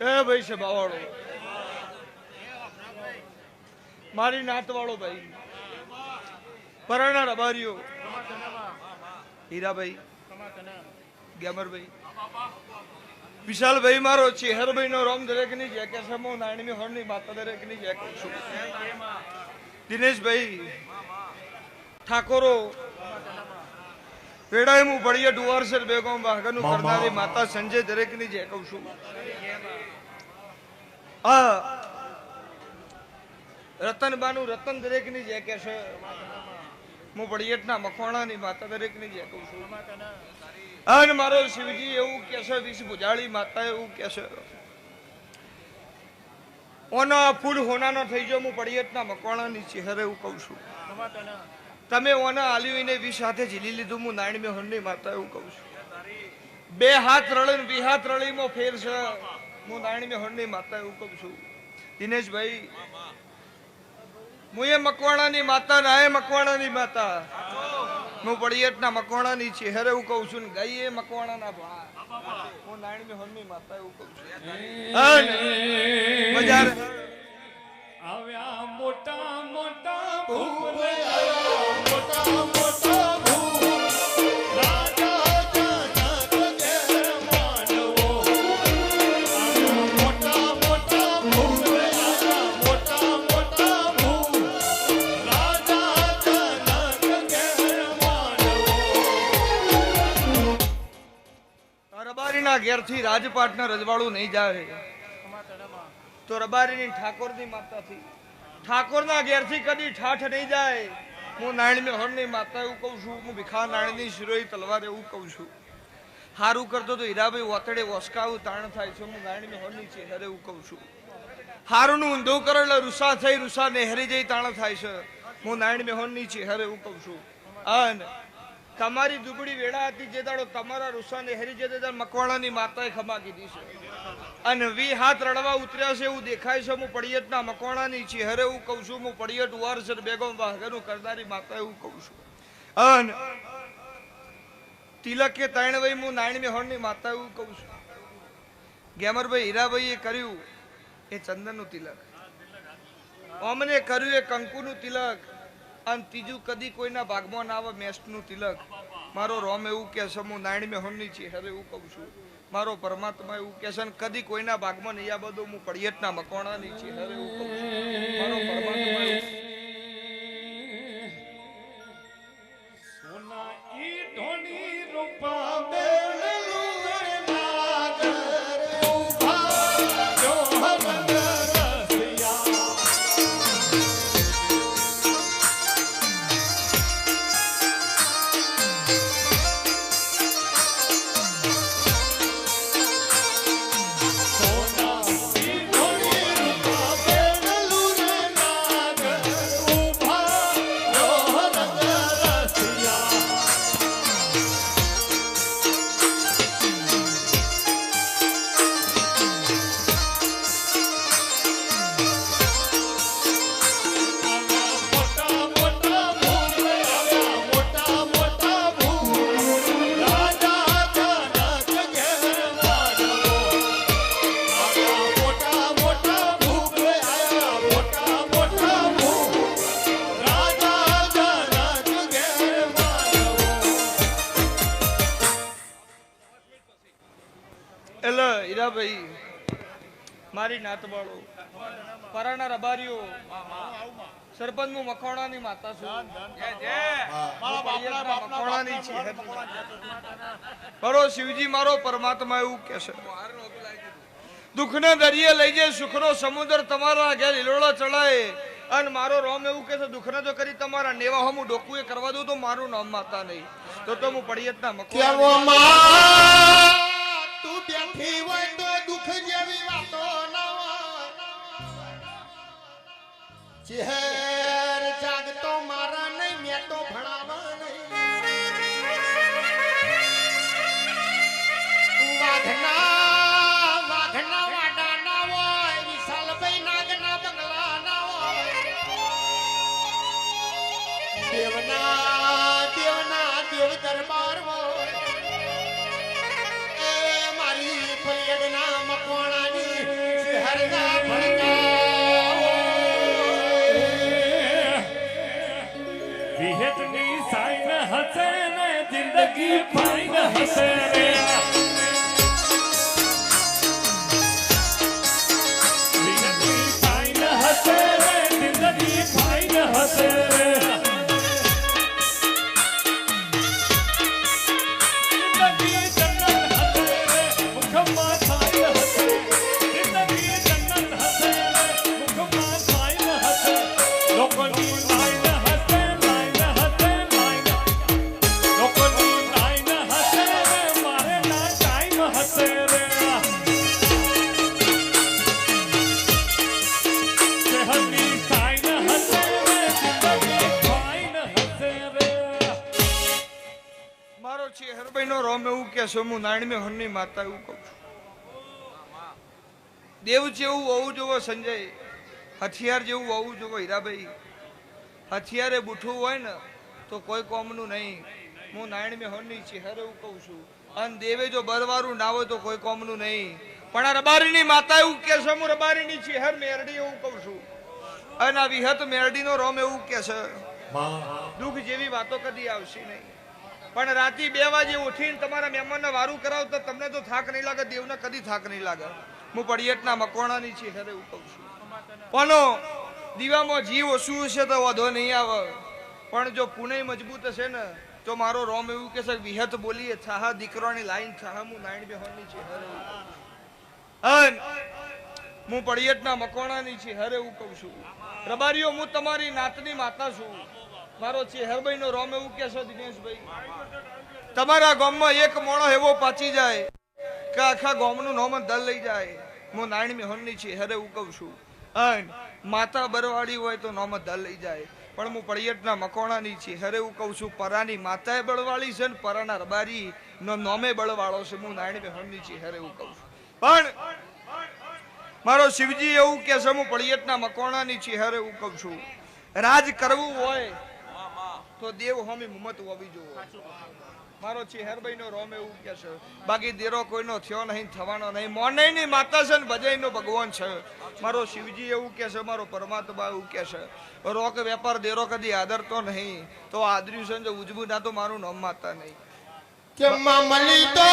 એ ભાઈ છે બાવાળો. મારી નાતવાળો ભાઈ. પરાણા રબારીઓ હીરાભાઈ. ગેમરભાઈ વિશાલભાઈ મારો ચેહરભાઈ નો રોમ દરેકની જે કે છે. હું નાણમી હોરની માતા દરેકની જે કહું છું. દિનેશભાઈ. ઠાકોરો. વેડાય હું બળીએ ડુવારસર બેગમ વાહગનું કરનારી માતા સંજય દરેકની જે કહું છું. રતનબાનું રતન દરેકની જે કે છે. હું બળિયેટના મખવાણાની માતા દરેકની જે કહું છું. અને મારો શિવજી એવું કે છે વિષ ભુજાળી માતા એવું કે છે. ઓનો ફૂલ હોનાનો થઈ જો હું પડિયતના મકવાણાની ચહેરે એવું કહું છું. તમે ઓના આલ્યુને વિષ સાથે ઝીલી લીધું, હું નાયણ મેં હોનની માતા એવું કહું છું. બે હાથ રળે બે હાથ રળીમાં ફેર છે. હું નાયણ હોડની માતા એવું કહું છું. દિનેશભાઈ હું એ મકવાણાની માતા ના એ મકવાણાની માતા. હું પડિયતના મકવાણાની છે હેરે એવું કહું છું ને ગાઈ એ મકવાણાના ભણા હું નાયણ મેં હોનની માતા એવું કહું છું. બજાર રબારીના ઘેરથી રાજપાટના રજવાડું નહીં જાય તો રબારીની ઠાકોરની માતાથી. ઠાકોરના ઘેરથી કદી ઠાઠ નહીં જાય. હું નાયણની મેહોરની માતા એવું કહું છું, હું ભીખા નાયણની શિરોઈ તલવાર એવું કહું છું. હારું કરતો તો હીરાભાઈ ઓતડે વસકાવું તાણ થાય છે, હું નાયણની મેહોરની ચહેરે એવું કહું છું. હારુંનું ઊંધું કરો એટલે રૂસા થઈ, રૂસા નેહરી જઈ તાણ થાય છે. હું નાયણ મેહોરની ચહેરે એવું કહું છું. અને તમારી દુબળી વેળા હતી જે દાડો તમારા રૂસાને હેરી જે દાડો મકવાણાની માતાએ ખમા કીધી છે. અને વી હાથ રડવા ઉતર્યા છે એવું દેખાય છે. હું પડિયતના મકવાણાની ચહેરે હું કહું છું. હું પડિયત વારસર બેગમ વાઘનું કરનારી માતા એવું કહું છું. અને તિલક ત્રણ વય હું નાયણ મેહોનની માતા એવું કહું છું. ગેમરભાઈ હીરાભાઈએ કર્યું એ ચંદનનું તિલક. અમને કર્યું એ કંકુનું તિલક. અને ત્રીજું, કદી કોઈના ભાગમાં ના આવે મેષનું તિલક. મારો રોમ એવું કહેશે હું નાયણ મેં હોમની છે. હવે એવું કહું છું. મારો પરમાત્મા એવું કહેશે ને કદી કોઈના ભાગમાં નહીં, આ બધું હું પડિયતના મકોણાની છે. હવે એવું કહું છું. મારો પરમાત્મા હીરાભાઈ મારી નાતવાળો. પરાણા રબારીઓ. સરપંચ હું. મખવાણાની માતા છું. મારો શિવજી મારો પરમાત્મા એવું કે છે. દુઃખને દરિયે લઈ જાય સુખનો સમુદ્ર તમારા ઘેર હિલોળો ચડાય. અને મારો રોમ એવું કે છે દુઃખને તો કરી તમારા નેવા હું ડોકું એ કરવા દઉં તો મારું નામ માતા નહીં. તો તો હું પડિયતના મખવાણા ચહેર que pai na recebe. ચેહરભાઈ અમે રોમ એવું કે છે હું નાયણમી હરની માતા એવું કહું છું. દેવ જેવું હોવું જોવો સંજય. હથિયાર જેવું હોવું જોવો હીરાભાઈ હથિયારે બુઠું હોય ને તો કોઈ કોમનું નહીં. હું નાયણમી હરની ચહેરે એવું કહું છું. અને દેવે જો બરવારું ના હોય તો કોઈ કોમનું નહીં. પણ આ રબારીની માતા એવું કે છે હું રબારીની ચહેર મેરડી એવું કહું છું. અને આ વિહત મેરડીનો રોમ એવું કે છે દુઃખ જેવી વાતો કદી આવશે નહીં. પણ રાતે બે વાગે ઉઠીને તમારા મહેમાનને વારું કરાવ તો તમને તો થાક નહીં લાગે, દેવને કદી થાક નહીં લાગે. હું પડિયટના મકવાણાની છે ખરે એવું કહું છું. પણ દીવામાં જીવ ઓછું હશે તો વધો નહીં આવે. પણ જો પુણે મજબૂત હશે ને, તો મારો રોમ એવું કે છે વિહત બોલીએ છાહા દીકરાની લાઈન, થાહા હું નાઈન બેહોની છે, હરે હું પડિયટના મકવાણાની છે, હરે એવું કહું છું. રબારીઓ, હું તમારી નાતની માતા છું. તમારા ગામમાં એક મોણો એવો પાચી જાય કે આખા ગામનું નોમ દલ લઈ જાય. હું નારાયણ મિહોનની છે, હરે હું કહું છું. માતા બરવાડી હોય તો નોમ દલ લઈ જાય. પણ હું પડિયટના મકોણાની છે, હરે હું કહું છું. પરાની માતાએ બળવાળી છે ને પરાના રબારી નો નોમે બળવાળો છે. હું નારાયણ મિહોનની છે, હરે હું કહું છું. પણ મારો શિવજી એવું કે છે હું પડિયટના મકોણાની છે, હરે હું કહું છું. રાજ કરવું હોય તો દેવ હોમી મુમત હોવી જોવો મારો ચેહરભાઈ નો રોમ એવું કે છે, બાકી દેરો કોઈનો થયો નહીં, થવાનો નહીં મોનઈ ની માતા છે ને ભજાઈ નો ભગવાન છે. મારો શિવજી એવું કે છે, મારો પરમાત્મા એવું કે છે, રોક વેપાર દેરો કદી આદરતો નહીં, તો આદર્યું છે ઉજવું ના તો મારું નામ માતા નહીં. કે મળી તો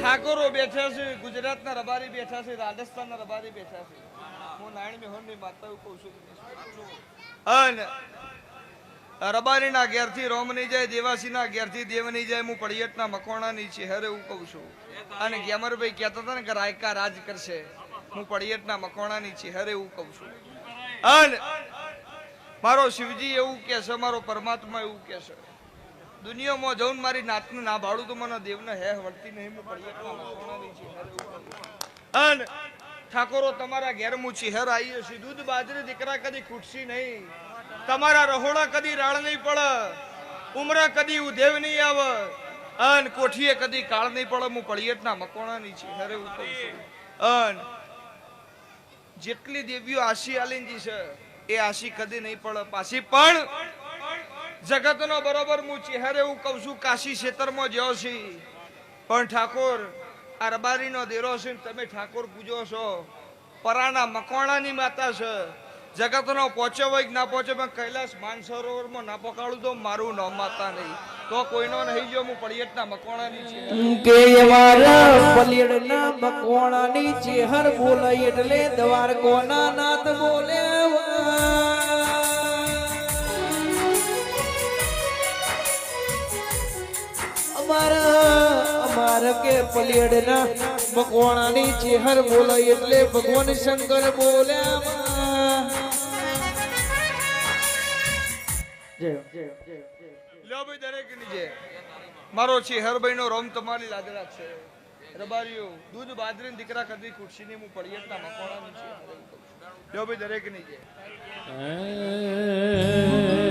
ઠાકોરો બેઠા છે, ગુજરાતના રબારી બેઠા છે, રાજસ્થાનના રબારી બેઠા છે. હું નારાયણ મેહોરની માતા કહું છું. અને રબારીના ઘેરથી રોમ નહીં જાય દેવાસીના ઘેરથી દેવ નહીં જાય, હું પડિયટના મકોણાની છે હરે એવું કહું છું. અને ગેમરભાઈ કહેતા હતા ને કે રાયકા રાજ કરશે. હું પડિયટના મકોણાની છે હરે એવું કહું છું. અને મારો શિવજી એવું કે છે, મારો પરમાત્મા એવું કે છે. દુનિયામાં જઉં મારી નાતનું ના ભાડું તો મને દેવને હે વળતી નહીં હું પડિયટના મકોણાની છે હરે એવું કહું છું. અને ઠાકોરો, તમારા ઘેર હું ચહેર આવી છે, દૂધ બાજરી દીકરા કદી ખૂટશી નહીં. તમારા રહોડા કદી રાળ નહીં પડે, ઉમરા કદી ઉધેવ નહીં આવે, અન કોઠીએ કદી કાળ નહીં પડે, હું પળિયટના મકોણાની છે હરે કહું અન જેટલી દેવીઓ આશી આલીનજી છે, એ આશી કદી નહીં પડે પાછી. પણ જગતનો બરોબર હું ચહેરે એવું કહું છું, કાશી ક્ષેત્રમાં જ્યો છી. પણ ઠાકોર, આ રબારીનો દેરો છે તમે ઠાકોર પૂજો છો. પરાના મકવાણાની માતા છે. જગતનો પહોંચ્યો હોય કે ના પહોંચ્યો, પણ કૈલાસ માનસરોવરમાં ના પકાડું તો મારું નામ માતા નહીં. તો કોઈનો નહીં જો, હું પડિયટના મકોણાની છે. કે મારા પલીડના મકવાણાની ચેહર બોલે એટલે દ્વારકોના નાથ બોલે અમારા અમારા કે પલીડના મકવાણાની ચેહર બોલે એટલે ભગવાન શંકર બોલ્યા લ્યો ભાઈ, દરેક નીચે. મારો ચેહરભાઈ નો રોમ તમારી લાદરા છે. રબારીઓ, દૂધ બાદરી દીકરા કદી ખુરશીની હું પડિયતના મકોડા નીચે લ્યો ભાઈ, દરેક હે